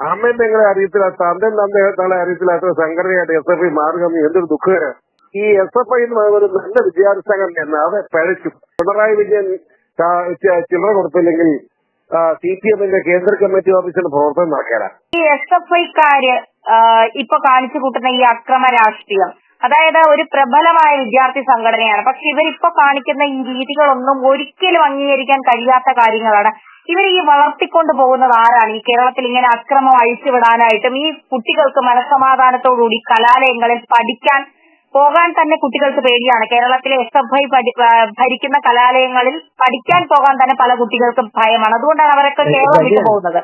അമ്മയും പെങ്ങളെ അറിയത്തില്ലാത്ത തന്തയും തന്തകളെ അറിയത്തില്ലാത്ത സംഘടനയായിട്ട് എസ് എഫ് ഐ മാറുകയെന്ന് എന്തൊരു ദുഃഖകരം. ഈ എസ് എഫ് ഐ എന്ന് പറയുന്ന ഒരു നല്ല വിദ്യാർത്ഥി സംഘടനയാണ് അവരെ പഴച്ചു. പിണറായി വിജയൻ ചില്ലറ കൊടുത്തില്ലെങ്കിൽ സി പി എമ്മിന്റെ കേന്ദ്ര കമ്മിറ്റി ഓഫീസിന്റെ പ്രവർത്തനം നടക്കാൻ ഈ എസ് എഫ് ഐക്കാര് ഇപ്പൊ കാണിച്ചു കൂട്ടുന്ന ഈ അക്രമ രാഷ്ട്രീയം അതായത് ഒരു പ്രബലമായ വിദ്യാർത്ഥി സംഘടനയാണ്. പക്ഷെ ഇവരിപ്പോ കാണിക്കുന്ന ഈ രീതികളൊന്നും ഒരിക്കലും അംഗീകരിക്കാൻ കഴിയാത്ത കാര്യങ്ങളാണ് ഇവർ ഈ വളർത്തിക്കൊണ്ട് പോകുന്നത് ആരാണ്? ഈ കേരളത്തിൽ ഇങ്ങനെ അക്രമം അഴിച്ചുവിടാനായിട്ടും ഈ കുട്ടികൾക്ക് മനസ്സമാധാനത്തോടുകൂടി കലാലയങ്ങളിൽ പഠിക്കാൻ പോകാൻ തന്നെ കുട്ടികൾക്ക് പേടിയാണ്. കേരളത്തിലെ എസ് എഫ് ഐ ഭരിക്കുന്ന കലാലയങ്ങളിൽ പഠിക്കാൻ പോകാൻ തന്നെ പല കുട്ടികൾക്കും ഭയമാണ്. അതുകൊണ്ടാണ് അവരൊക്കെ കേരളം വിട്ടു പോകുന്നത്.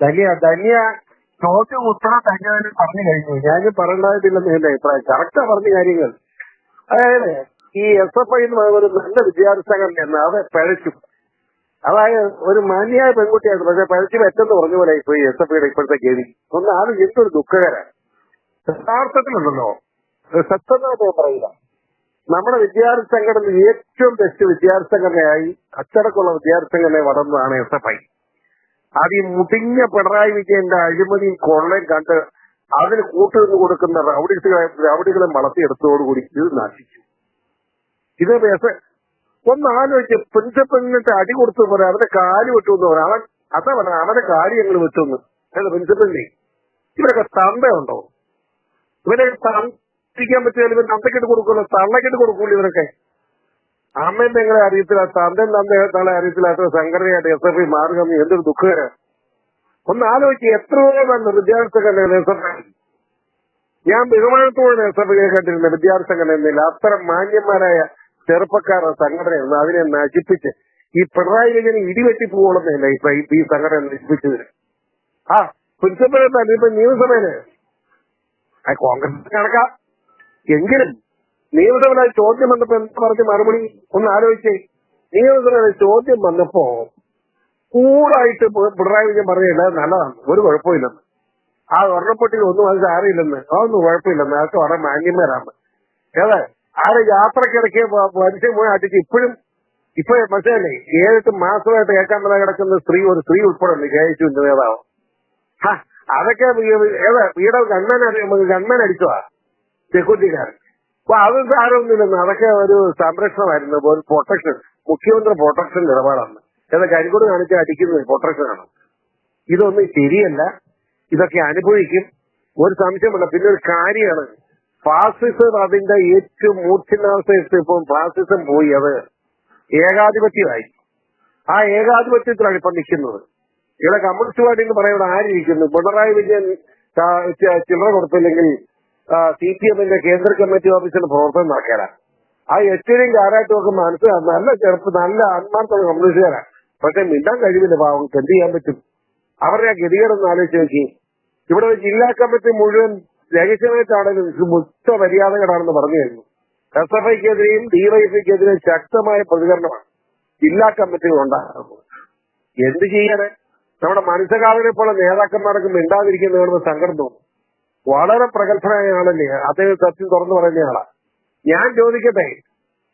ധന്യ ധന്യ ചോദ്യം ഉത്തരം ധന്യ തന്നെ പറഞ്ഞു കഴിഞ്ഞു. ഞാൻ പറയേണ്ടതായിട്ടില്ലെന്ന് എന്റെ അഭിപ്രായം. കറക്റ്റാ പറഞ്ഞ കാര്യങ്ങൾ. അതായത് ഈ എസ് എഫ് ഐ എന്ന് പറയുന്ന ഒരു നല്ല വിദ്യാർത്ഥി സംഘടനയാണ്. അവരെ പഴച്ചു. അതായത് ഒരു മാന്യായ പെൺകുട്ടിയായിരുന്നു. പക്ഷെ പഴച്ചു പറ്റെന്ന് പറഞ്ഞ പോലെ ഇപ്പൊ ഈ എസ് എഫ് ഐയുടെ ഇപ്പോഴത്തെ ഗതി. ഒന്ന് ആരും എന്തൊരു ദുഃഖകരം. യഥാർത്ഥത്തിലുണ്ടല്ലോ. സത്യമായിട്ട് ഞാൻ പറയുക. നമ്മുടെ വിദ്യാർത്ഥി സംഘടന ഏറ്റവും ബെസ്റ്റ് വിദ്യാർത്ഥി സംഘടനയായി അച്ചടക്കമുള്ള വിദ്യാർത്ഥി സംഘടന വളർന്നതാണ് എസ് എഫ് ഐ. അത് ഈ മുടിഞ്ഞ പിണറായി വിജയന്റെ അഴിമതിയും കൊള്ളയും കണ്ട് അതിന് കൂട്ടുനിന്ന് കൊടുക്കുന്ന റൗഡികളെ റൗഡികളെ വളർത്തിയെടുത്തോടുകൂടി ഇത് നശിച്ചു. ഇത് ഒന്ന് ആലോചിച്ച് പ്രിൻസിപ്പലിനിട്ട് അടി കൊടുത്തു പോലെ അവന്റെ കാൽ വിട്ടു എന്ന് പറയാം. അവൻ അതാ പറഞ്ഞ അവന്റെ കാൽ ഞങ്ങൾ വിട്ടുന്ന് അതായത് പ്രിൻസിപ്പലിനെ ഇവരൊക്കെ തന്തയുണ്ടോ? ഇവരെ തന്തിക്കാൻ പറ്റിയാൽ ഇവർ തന്തക്കിട്ട് കൊടുക്കുമല്ലോ? തള്ളക്കിട്ട് കൊടുക്കൂല ഇവരൊക്കെ? അമ്മയും പെങ്ങളെ അറിയത്തില്ലാത്ത തന്തയും തന്തകളെ അറിയത്തില്ലാത്ത സംഘടനയായിട്ട് എസ് എഫ് ഐ മാറുകയെന്ന് എന്തൊരു ദുഃഖകരം. ഒന്ന് ആലോചിച്ച് എത്രയോ നല്ല വിദ്യാർത്ഥി സംഘടന എസ് എഫ് ഐ. ഞാൻ ബഹുമാനത്തോടെ എസ് എഫ് ഐ കണ്ടിരുന്ന വിദ്യാർത്ഥി എന്നില്ല അത്ര മാന്യന്മാരായ ചെറുപ്പക്കാരുടെ സംഘടനയാണ് അതിനെ നശിപ്പിച്ച് ഈ പിണറായി വിജയൻ ഇടിവെട്ടി പോകണമെന്നില്ല ഇപ്പൊ ഈ- സംഘടന നശിപ്പിച്ചതിന് ആ പ്രിൻസിപ്പൽ ഇപ്പൊ നിയമസഭയിൽ? കോൺഗ്രസ് കണക്കാ. എങ്കിലും നിയമസഭയിൽ ചോദ്യം വന്നപ്പോ എന്താ പറഞ്ഞ മറുപടി ഒന്ന് ആലോചിച്ചേ. നിയമസഭയിൽ ചോദ്യം വന്നപ്പോ കൂടായിട്ട് പിണറായി വിജയൻ പറഞ്ഞില്ല നല്ലതാണ്. ഒരു കുഴപ്പമില്ലെന്ന്. ആ ഒരെണ്ണപ്പെട്ടിൽ ഒന്നും അത് സാറിയില്ലെന്ന് അതൊന്നും കുഴപ്പമില്ലെന്ന്. അതൊക്കെ വളരെ മാന്യന്മാരാണ്. ഏത്? ആരെ യാത്രക്കിടയ്ക്ക് മനുഷ്യൻ പോയി അടിച്ച് ഇപ്പോഴും ഇപ്പൊ മനസ്സിലല്ലേ ഏഴെട്ട് മാസമായിട്ട് ഏക്കാൻ മേലെ കിടക്കുന്ന സ്ത്രീ ഒരു സ്ത്രീ ഉൾപ്പെടെ കെ എച്ച് നേതാവ്. ഹാ, അതൊക്കെ ഏതാ വീട് ഗണ്ണൻ ഗണ്ണൻ അടിച്ചതാ. സെക്യൂരിറ്റിക്കാരൻ അപ്പൊ അത് സാരമൊന്നുമില്ലെന്ന്. അതൊക്കെ ഒരു സംരക്ഷണമായിരുന്നു. ഒരു പ്രൊട്ടക്ഷൻ മുഖ്യമന്ത്രി പ്രൊട്ടക്ഷൻ നിലപാടാണ്. ഏതാ കരിക്കോട് കാണിച്ച് അടിക്കുന്നത് പ്രൊട്ടക്ഷനാണ് ഇതൊന്നും ശരിയല്ല. ഇതൊക്കെ അനുഭവിക്കും. ഒരു സംശയമുള്ള പിന്നെ ഒരു കാര്യമാണ്. ഫാസിസം അതിന്റെ ഏറ്റവും മൂർച്ഛനാവസ്ഥ ഇപ്പം ഫാസിസം പോയി. അത് ഏകാധിപത്യമായി. ആ ഏകാധിപത്യത്തിലാണ് ഇപ്പൊ നിൽക്കുന്നത്. ഇവിടെ കമ്മ്യൂണിസ്റ്റ് പാർട്ടി എന്ന് പറയുന്നത് ആരിയിരിക്കുന്നു പിണറായി വിജയൻ ചില്ലറ കൊടുത്തില്ലെങ്കിൽ സി പി എമ്മിന്റെ കേന്ദ്ര കമ്മിറ്റി ഓഫീസിന്റെ പ്രവർത്തനം നടക്കാനാണ് ആ എച്ചിയും കാരാട്ടും ഒക്കെ മനസ്സിലാണ് നല്ല ചെറുപ്പം നല്ല ആത്മാർത്ഥമുള്ള കമ്മ്യൂണിസ്റ്റുകാരാണ് പക്ഷെ മിണ്ടാൻ കഴിവില്ല പാവങ്ങൾക്ക് എന്ത് ചെയ്യാൻ പറ്റും? അവരുടെ ആ ഗതികേടൊന്ന് ആലോചിച്ച് നോക്കി. ഇവിടെ ജില്ലാ കമ്മിറ്റി മുഴുവൻ രഹസ്യമായിട്ടാണെങ്കിലും ഇത് മുക്ത മര്യാദകളാണെന്ന് പറഞ്ഞു കഴിഞ്ഞു എസ് എഫ് ഐക്കെതിരെയും ഡിവൈഎഫ്ഐക്കെതിരെയും ശക്തമായ പ്രതികരണമാണ് ജില്ലാ കമ്മിറ്റികൾ ഉണ്ടാകുന്നത് എന്ത് ചെയ്യാന്? നമ്മുടെ മനസ്സകാലിനെ പോലെ നേതാക്കന്മാർക്ക് മിണ്ടാതിരിക്കുന്ന കാണുമ്പോൾ സങ്കടം തോന്നും. വളരെ പ്രഗത്ഭനായ ആളല്ലേ അദ്ദേഹം സത്യം തുറന്നു പറയുന്ന ആളാ. ഞാൻ ചോദിക്കട്ടെ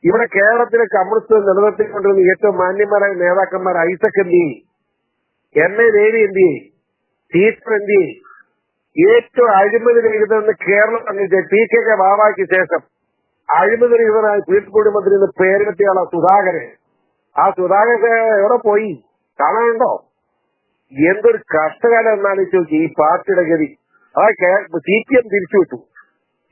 ഇവിടെ കേരളത്തിലെ കമ്മ്യൂണിസ്റ്റ് നിലനിർത്തിക്കൊണ്ടിരുന്ന ഏറ്റവും മാന്യന്മാരായ നേതാക്കന്മാർ ഐസക് എന്ത് എം എ ദേവി എന്ത് ടീച്ചർ എന്ത് ഏറ്റവും അഴിമതി രഹിതമെന്ന് കേരളം സംബന്ധിച്ച് ടി കെ കെ ബാബായ്ക്ക് ശേഷം അഴിമതി രഹിതനായ പീഠ്കൂടി മന്ത്രി എന്ന് പേരെത്തിയാണ് സുധാകരൻ. ആ സുധാകരൻ എവിടെ പോയി? കാണാനുണ്ടോ? എന്തൊരു കഷ്ടകാലം എന്നാണ് ചോദിച്ചത്. ഈ പാർട്ടിയുടെ ഗതി. ആ സി പി എം തിരിച്ചുവിട്ടു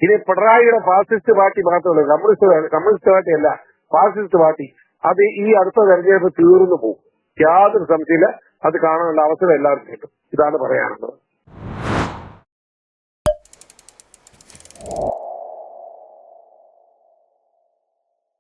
ഇനി പിണറായിയുടെ ഫാസിസ്റ്റ് പാർട്ടി മാത്രമല്ല കമ്മ്യൂണിസ്റ്റ് കമ്മ്യൂണിസ്റ്റ് പാർട്ടി അല്ല. Fascist party. അത് ഈ അടുത്ത തെരഞ്ഞെടുപ്പ് തീർന്നു പോകും. യാതൊരു സംശയമില്ല അത് കാണാനുള്ള അവസരം എല്ലാവർക്കും കിട്ടും. ഇതാണ് പറയാനുള്ളത്.